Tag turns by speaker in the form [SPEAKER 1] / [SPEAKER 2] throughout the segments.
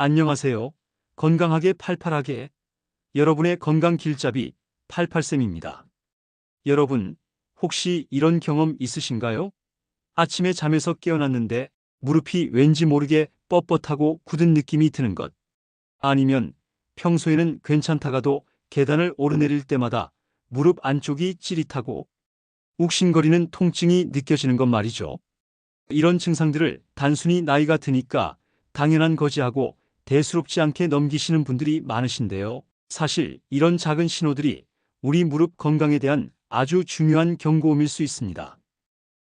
[SPEAKER 1] 안녕하세요. 건강하게 팔팔하게 여러분의 건강 길잡이 88쌤입니다. 여러분, 혹시 이런 경험 있으신가요? 아침에 잠에서 깨어났는데 무릎이 왠지 모르게 뻣뻣하고 굳은 느낌이 드는 것. 아니면 평소에는 괜찮다가도 계단을 오르내릴 때마다 무릎 안쪽이 찌릿하고 욱신거리는 통증이 느껴지는 것 말이죠. 이런 증상들을 단순히 나이가 드니까 당연한 거지 하고 대수롭지 않게 넘기시는 분들이 많으신데요. 사실 이런 작은 신호들이 우리 무릎 건강에 대한 아주 중요한 경고음일 수 있습니다.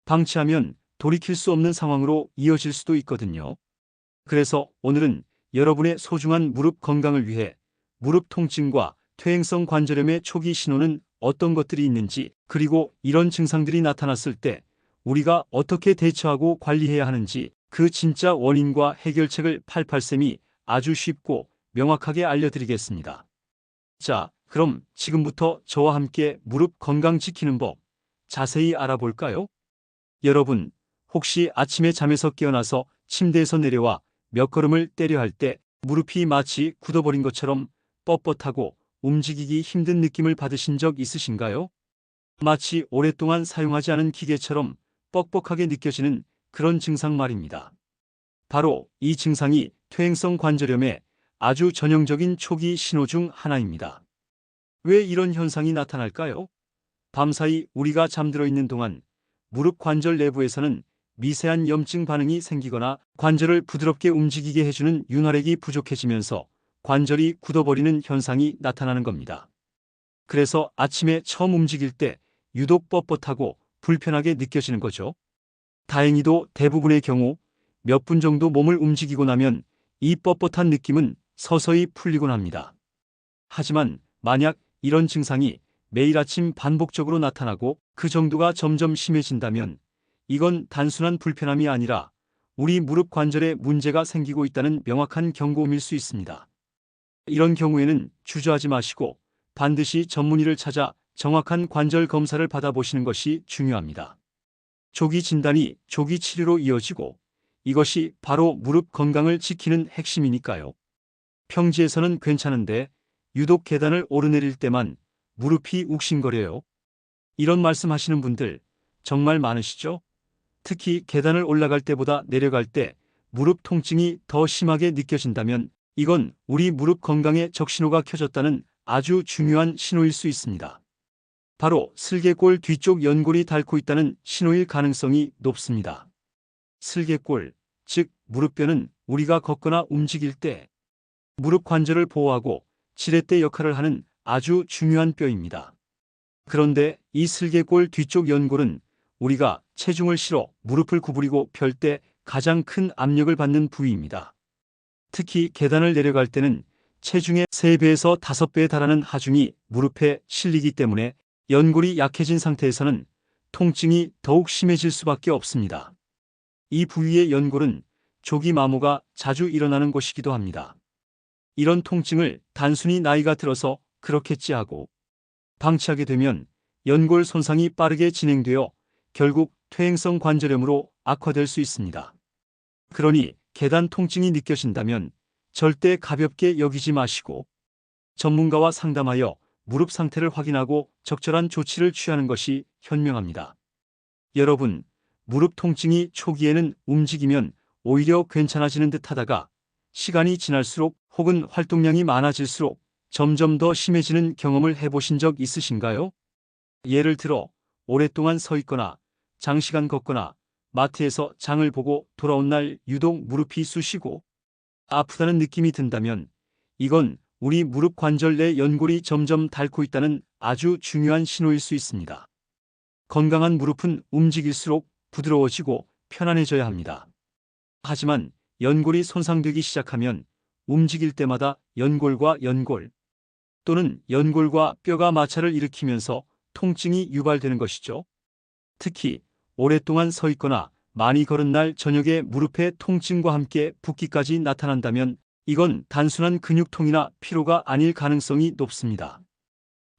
[SPEAKER 1] 방치하면 돌이킬 수 없는 상황으로 이어질 수도 있거든요. 그래서 오늘은 여러분의 소중한 무릎 건강을 위해 무릎 통증과 퇴행성 관절염의 초기 신호는 어떤 것들이 있는지 그리고 이런 증상들이 나타났을 때 우리가 어떻게 대처하고 관리해야 하는지 그 진짜 원인과 해결책을 88쌤이 아주 쉽고 명확하게 알려드리겠습니다. 자, 그럼 지금부터 저와 함께 무릎 건강 지키는 법 자세히 알아볼까요? 여러분, 혹시 아침에 잠에서 깨어나서 침대에서 내려와 몇 걸음을 때려 할 때 무릎이 마치 굳어버린 것처럼 뻣뻣하고 움직이기 힘든 느낌을 받으신 적 있으신가요? 마치 오랫동안 사용하지 않은 기계처럼 뻑뻑하게 느껴지는 그런 증상 말입니다. 바로 이 증상이 퇴행성 관절염의 아주 전형적인 초기 신호 중 하나입니다. 왜 이런 현상이 나타날까요? 밤사이 우리가 잠들어 있는 동안 무릎 관절 내부에서는 미세한 염증 반응이 생기거나 관절을 부드럽게 움직이게 해주는 윤활액이 부족해지면서 관절이 굳어버리는 현상이 나타나는 겁니다. 그래서 아침에 처음 움직일 때 유독 뻣뻣하고 불편하게 느껴지는 거죠. 다행히도 대부분의 경우 몇 분 정도 몸을 움직이고 나면 이 뻣뻣한 느낌은 서서히 풀리곤 합니다. 하지만 만약 이런 증상이 매일 아침 반복적으로 나타나고 그 정도가 점점 심해진다면 이건 단순한 불편함이 아니라 우리 무릎 관절에 문제가 생기고 있다는 명확한 경고음일 수 있습니다. 이런 경우에는 주저하지 마시고 반드시 전문의를 찾아 정확한 관절 검사를 받아보시는 것이 중요합니다. 조기 진단이 조기 치료로 이어지고 이것이 바로 무릎 건강을 지키는 핵심이니까요. 평지에서는 괜찮은데 유독 계단을 오르내릴 때만 무릎이 욱신거려요. 이런 말씀 하시는 분들 정말 많으시죠? 특히 계단을 올라갈 때보다 내려갈 때 무릎 통증이 더 심하게 느껴진다면 이건 우리 무릎 건강에 적신호가 켜졌다는 아주 중요한 신호일 수 있습니다. 바로 슬개골 뒤쪽 연골이 닳고 있다는 신호일 가능성이 높습니다. 슬개골, 즉 무릎뼈는 우리가 걷거나 움직일 때 무릎 관절을 보호하고 지렛대 역할을 하는 아주 중요한 뼈입니다. 그런데 이 슬개골 뒤쪽 연골은 우리가 체중을 실어 무릎을 구부리고 펼 때 가장 큰 압력을 받는 부위입니다. 특히 계단을 내려갈 때는 체중의 3배에서 5배에 달하는 하중이 무릎에 실리기 때문에 연골이 약해진 상태에서는 통증이 더욱 심해질 수밖에 없습니다. 이 부위의 연골은 조기 마모가 자주 일어나는 곳이기도 합니다. 이런 통증을 단순히 나이가 들어서 그렇겠지 하고 방치하게 되면 연골 손상이 빠르게 진행되어 결국 퇴행성 관절염으로 악화될 수 있습니다. 그러니 계단 통증이 느껴진다면 절대 가볍게 여기지 마시고 전문가와 상담하여 무릎 상태를 확인하고 적절한 조치를 취하는 것이 현명합니다. 여러분, 무릎 통증이 초기에는 움직이면 오히려 괜찮아지는 듯 하다가 시간이 지날수록 혹은 활동량이 많아질수록 점점 더 심해지는 경험을 해보신 적 있으신가요? 예를 들어 오랫동안 서 있거나 장시간 걷거나 마트에서 장을 보고 돌아온 날 유독 무릎이 쑤시고 아프다는 느낌이 든다면 이건 우리 무릎 관절 내 연골이 점점 닳고 있다는 아주 중요한 신호일 수 있습니다. 건강한 무릎은 움직일수록 부드러워지고 편안해져야 합니다. 하지만 연골이 손상되기 시작하면 움직일 때마다 연골과 연골 또는 연골과 뼈가 마찰을 일으키면서 통증이 유발되는 것이죠. 특히 오랫동안 서 있거나 많이 걸은 날 저녁에 무릎에 통증과 함께 붓기까지 나타난다면 이건 단순한 근육통이나 피로가 아닐 가능성이 높습니다.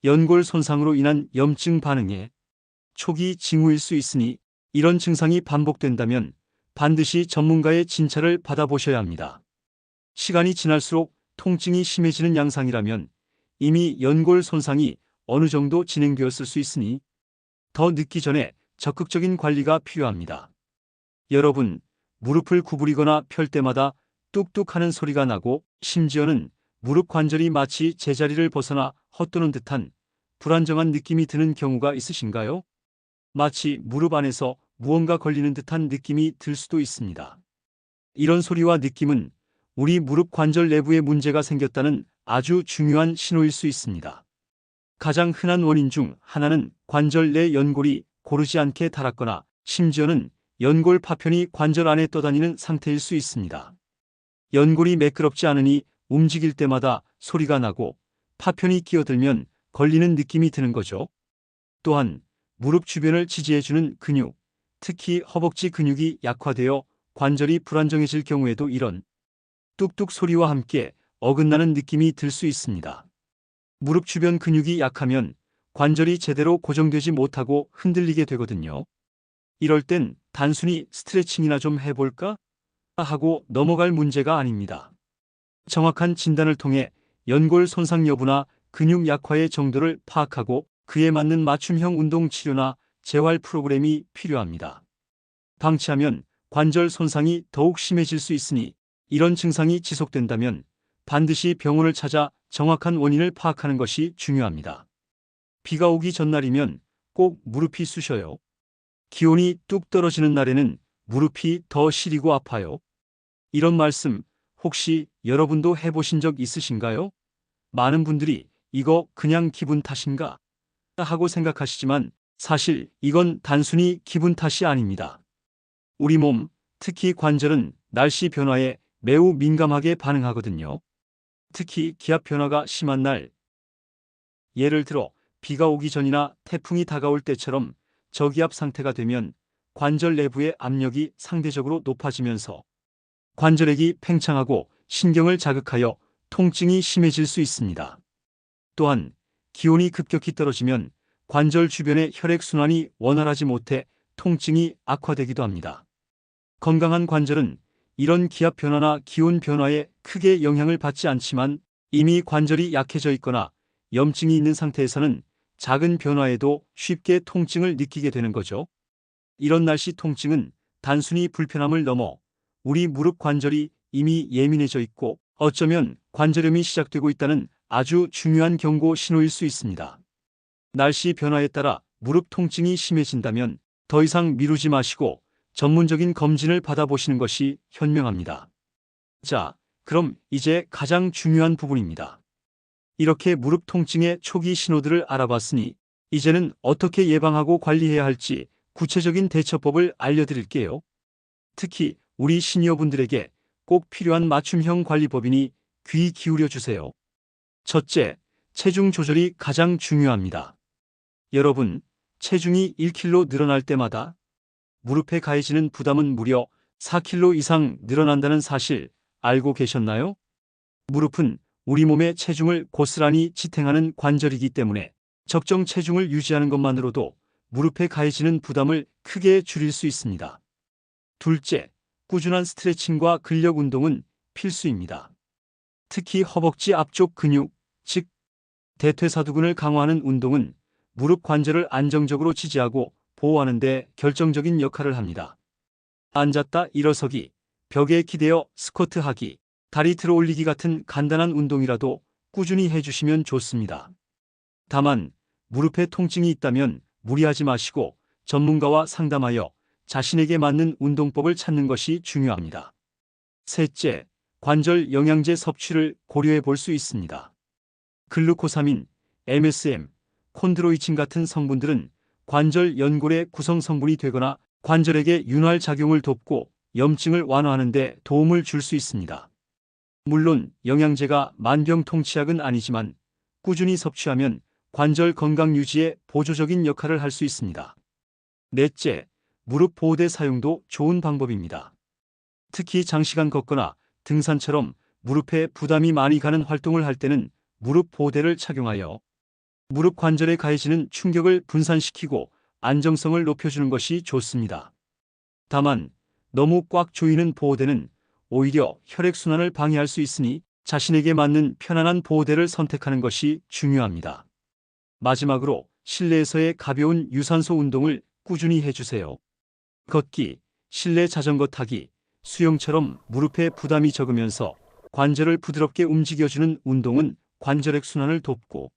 [SPEAKER 1] 연골 손상으로 인한 염증 반응에 초기 징후일 수 있으니 이런 증상이 반복된다면 반드시 전문가의 진찰을 받아보셔야 합니다. 시간이 지날수록 통증이 심해지는 양상이라면 이미 연골 손상이 어느 정도 진행되었을 수 있으니 더 늦기 전에 적극적인 관리가 필요합니다. 여러분, 무릎을 구부리거나 펼 때마다 뚝뚝 하는 소리가 나고 심지어는 무릎 관절이 마치 제자리를 벗어나 헛도는 듯한 불안정한 느낌이 드는 경우가 있으신가요? 마치 무릎 안에서 무언가 걸리는 듯한 느낌이 들 수도 있습니다. 이런 소리와 느낌은 우리 무릎 관절 내부에 문제가 생겼다는 아주 중요한 신호일 수 있습니다. 가장 흔한 원인 중 하나는 관절 내 연골이 고르지 않게 닳았거나 심지어는 연골 파편이 관절 안에 떠다니는 상태일 수 있습니다. 연골이 매끄럽지 않으니 움직일 때마다 소리가 나고 파편이 끼어들면 걸리는 느낌이 드는 거죠. 또한 무릎 주변을 지지해주는 근육, 특히 허벅지 근육이 약화되어 관절이 불안정해질 경우에도 이런 뚝뚝 소리와 함께 어긋나는 느낌이 들 수 있습니다. 무릎 주변 근육이 약하면 관절이 제대로 고정되지 못하고 흔들리게 되거든요. 이럴 땐 단순히 스트레칭이나 좀 해볼까? 하고 넘어갈 문제가 아닙니다. 정확한 진단을 통해 연골 손상 여부나 근육 약화의 정도를 파악하고 그에 맞는 맞춤형 운동 치료나 재활 프로그램이 필요합니다. 방치하면 관절 손상이 더욱 심해질 수 있으니 이런 증상이 지속된다면 반드시 병원을 찾아 정확한 원인을 파악하는 것이 중요합니다. 비가 오기 전날이면 꼭 무릎이 쑤셔요. 기온이 뚝 떨어지는 날에는 무릎이 더 시리고 아파요. 이런 말씀 혹시 여러분도 해보신 적 있으신가요? 많은 분들이 이거 그냥 기분 탓인가? 하고 생각하시지만 사실 이건 단순히 기분 탓이 아닙니다. 우리 몸, 특히 관절은 날씨 변화에 매우 민감하게 반응하거든요. 특히 기압 변화가 심한 날, 예를 들어 비가 오기 전이나 태풍이 다가올 때처럼 저기압 상태가 되면 관절 내부의 압력이 상대적으로 높아지면서 관절액이 팽창하고 신경을 자극하여 통증이 심해질 수 있습니다. 또한 기온이 급격히 떨어지면 관절 주변의 혈액순환이 원활하지 못해 통증이 악화되기도 합니다. 건강한 관절은 이런 기압 변화나 기온 변화에 크게 영향을 받지 않지만 이미 관절이 약해져 있거나 염증이 있는 상태에서는 작은 변화에도 쉽게 통증을 느끼게 되는 거죠. 이런 날씨 통증은 단순히 불편함을 넘어 우리 무릎 관절이 이미 예민해져 있고 어쩌면 관절염이 시작되고 있다는 아주 중요한 경고 신호일 수 있습니다. 날씨 변화에 따라 무릎 통증이 심해진다면 더 이상 미루지 마시고 전문적인 검진을 받아보시는 것이 현명합니다. 자, 그럼 이제 가장 중요한 부분입니다. 이렇게 무릎 통증의 초기 신호들을 알아봤으니 이제는 어떻게 예방하고 관리해야 할지 구체적인 대처법을 알려드릴게요. 특히 우리 시니어분들에게 꼭 필요한 맞춤형 관리법이니 귀 기울여 주세요. 첫째, 체중 조절이 가장 중요합니다. 여러분, 체중이 1kg 늘어날 때마다 무릎에 가해지는 부담은 무려 4kg 이상 늘어난다는 사실 알고 계셨나요? 무릎은 우리 몸의 체중을 고스란히 지탱하는 관절이기 때문에 적정 체중을 유지하는 것만으로도 무릎에 가해지는 부담을 크게 줄일 수 있습니다. 둘째, 꾸준한 스트레칭과 근력 운동은 필수입니다. 특히 허벅지 앞쪽 근육, 즉 대퇴사두근을 강화하는 운동은 무릎 관절을 안정적으로 지지하고 보호하는 데 결정적인 역할을 합니다. 앉았다 일어서기, 벽에 기대어 스쿼트 하기, 다리 틀어 올리기 같은 간단한 운동이라도 꾸준히 해주시면 좋습니다. 다만 무릎에 통증이 있다면 무리하지 마시고 전문가와 상담하여 자신에게 맞는 운동법을 찾는 것이 중요합니다. 셋째, 관절 영양제 섭취를 고려해 볼 수 있습니다. 글루코사민, MSM, 콘드로이친 같은 성분들은 관절 연골의 구성 성분이 되거나 관절에게 윤활 작용을 돕고 염증을 완화하는 데 도움을 줄 수 있습니다. 물론 영양제가 만병통치약은 아니지만 꾸준히 섭취하면 관절 건강 유지에 보조적인 역할을 할 수 있습니다. 넷째, 무릎 보호대 사용도 좋은 방법입니다. 특히 장시간 걷거나 등산처럼 무릎에 부담이 많이 가는 활동을 할 때는 무릎 보호대를 착용하여 무릎 관절에 가해지는 충격을 분산시키고 안정성을 높여주는 것이 좋습니다. 다만 너무 꽉 조이는 보호대는 오히려 혈액순환을 방해할 수 있으니 자신에게 맞는 편안한 보호대를 선택하는 것이 중요합니다. 마지막으로 실내에서의 가벼운 유산소 운동을 꾸준히 해주세요. 걷기, 실내 자전거 타기, 수영처럼 무릎에 부담이 적으면서 관절을 부드럽게 움직여주는 운동은 관절액 순환을 돕고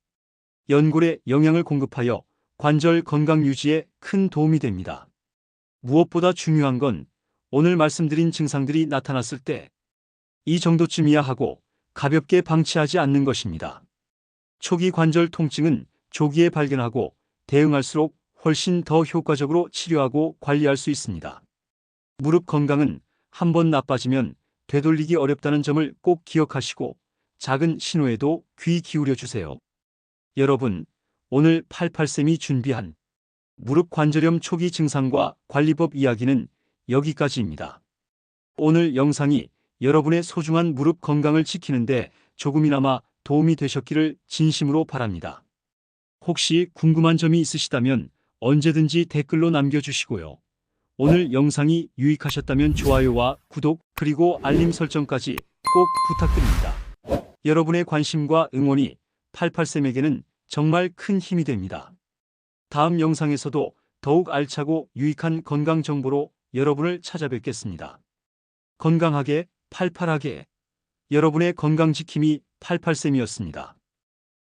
[SPEAKER 1] 연골에 영양을 공급하여 관절 건강 유지에 큰 도움이 됩니다. 무엇보다 중요한 건 오늘 말씀드린 증상들이 나타났을 때 이 정도쯤이야 하고 가볍게 방치하지 않는 것입니다. 초기 관절 통증은 조기에 발견하고 대응할수록 훨씬 더 효과적으로 치료하고 관리할 수 있습니다. 무릎 건강은 한 번 나빠지면 되돌리기 어렵다는 점을 꼭 기억하시고 작은 신호에도 귀 기울여 주세요. 여러분, 오늘 88쌤이 준비한 무릎 관절염 초기 증상과 관리법 이야기는 여기까지입니다. 오늘 영상이 여러분의 소중한 무릎 건강을 지키는데 조금이나마 도움이 되셨기를 진심으로 바랍니다. 혹시 궁금한 점이 있으시다면 언제든지 댓글로 남겨주시고요. 오늘 영상이 유익하셨다면 좋아요와 구독 그리고 알림 설정까지 꼭 부탁드립니다. 여러분의 관심과 응원이 88쌤에게는 정말 큰 힘이 됩니다. 다음 영상에서도 더욱 알차고 유익한 건강 정보로 여러분을 찾아뵙겠습니다. 건강하게 팔팔하게 여러분의 건강 지킴이 88쌤이었습니다.